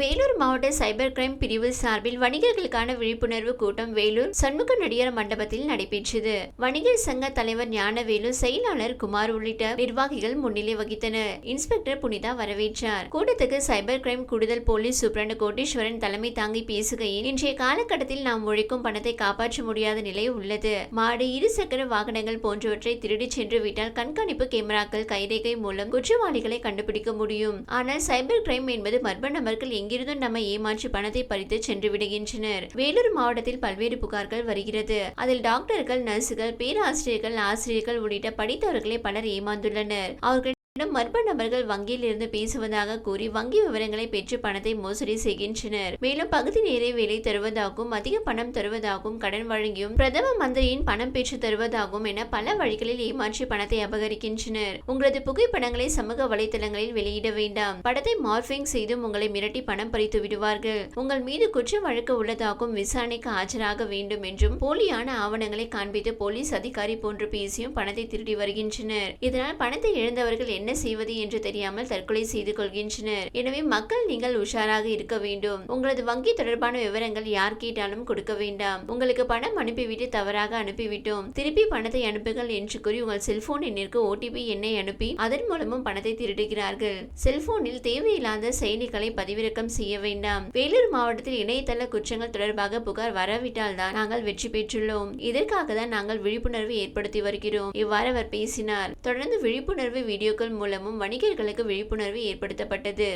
வேலூர் மாவட்ட cyber crime பிரிவு சார்பில் வணிகர்களுக்கான விழிப்புணர்வு கூட்டம் வேலூர் சண்முக நடிகர் மண்டபத்தில் நடைபெற்றது. வணிகர் சங்க தலைவர் ஞானவேலு செயலாளர் குமார் உள்ளிட்ட நிர்வாகிகள் முன்னிலை வகித்தனர். இன்ஸ்பெக்டர் புனிதா வரவேற்றார். கூட்டத்துக்கு சைபர் கிரைம் கூடுதல் போலீஸ் சூப்பரண்ட் கோட்டீஸ்வரன் தலைமை தாங்கி பேசுகையில் இன்றைய காலகட்டத்தில் நாம் உழைக்கும் பணத்தை காப்பாற்ற முடியாத நிலை உள்ளது. மாடு இருசக்கர வாகனங்கள் போன்றவற்றை திருடி சென்று விட்டால் கண்காணிப்பு கேமராக்கள் கைரேகை மூலம் குற்றவாளிகளை கண்டுபிடிக்க முடியும். ஆனால் சைபர் கிரைம் என்பது மர்ம நபர்கள் எங்கிருந்தும் நம்ம ஏமாற்றி பணத்தை பறித்து சென்று விடுகின்றனர். வேலூர் மாவட்டத்தில் பல்வேறு புகார்கள் வருகிறது. அதில் டாக்டர்கள் நர்சுகள் பேராசிரியர்கள் ஆசிரியர்கள் உள்ளிட்ட படித்தவர்களே பலர் ஏமாந்துள்ளனர். அவர்கள் மர்ம நபர்கள் வங்கியில் இருந்து பேசுவதாக கூறி வங்கி விவரங்களை பெற்று பணத்தை மோசடி செய்கின்றனர். மேலும் பகுதி நேர வேலை தருவதாகவும் அதிக பணம் தருவதாகவும் கடன் வழங்கியும் பிரதம மந்திரியின் பணம் பெற்று தருவதாகவும் என பல வழிகளில் ஏமாற்றி பணத்தை அபகரிக்கின்றனர். உங்களது புகைப்படங்களை சமூக வலைதளங்களில் வெளியிட வேண்டாம். படத்தை மார்பிங் செய்தும் உங்களை மிரட்டி பணம் பறித்து விடுவார்கள். உங்கள் மீது குற்ற வழக்கு உள்ளதாகவும் விசாரணைக்கு ஆஜராக வேண்டும் என்றும் போலியான ஆவணங்களை காண்பித்து போலீஸ் அதிகாரி போன்று பேசியும் பணத்தை திருடி வருகின்றனர். இதனால் பணத்தை இழந்தவர்கள் என்ன என்ன செய்வது என்று தெரியாமல் தற்கொலை செய்து கொள்கின்றனர். எனவே மக்கள் நீங்கள் உஷாராக இருக்க வேண்டும். உங்களது வங்கி தொடர்பான விவரங்கள் யார் கேட்டாலும் கொடுக்க வேண்டாம். உங்களுக்கு பணம் அனுப்பிவிட்டு தவறாக அனுப்பிவிட்டோம். திருப்பி பணத்தை அனுப்புங்கள் என்று கூறி உங்கள் செல்போன் எண்ணிற்கு ஓடிபி எண்ணை அனுப்பி அதன் மூலமும் பணத்தை திருடுகிறார்கள். செல்போனில் தேவையில்லாத செயலிகளை பதிவிறக்கம் செய்ய வேண்டாம். வேலூர் மாவட்டத்தில் இணையதள குற்றங்கள் தொடர்பாக புகார் வரவிட்டால் தான் நாங்கள் வெற்றி பெற்றுள்ளோம். இதற்காக தான் நாங்கள் விழிப்புணர்வு ஏற்படுத்தி வருகிறோம். இவ்வாறு அவர் பேசினார். தொடர்ந்து விழிப்புணர்வு வீடியோக்கள் மூலமும் வணிகர்களுக்கு விழிப்புணர்வு ஏற்படுத்தப்பட்டது.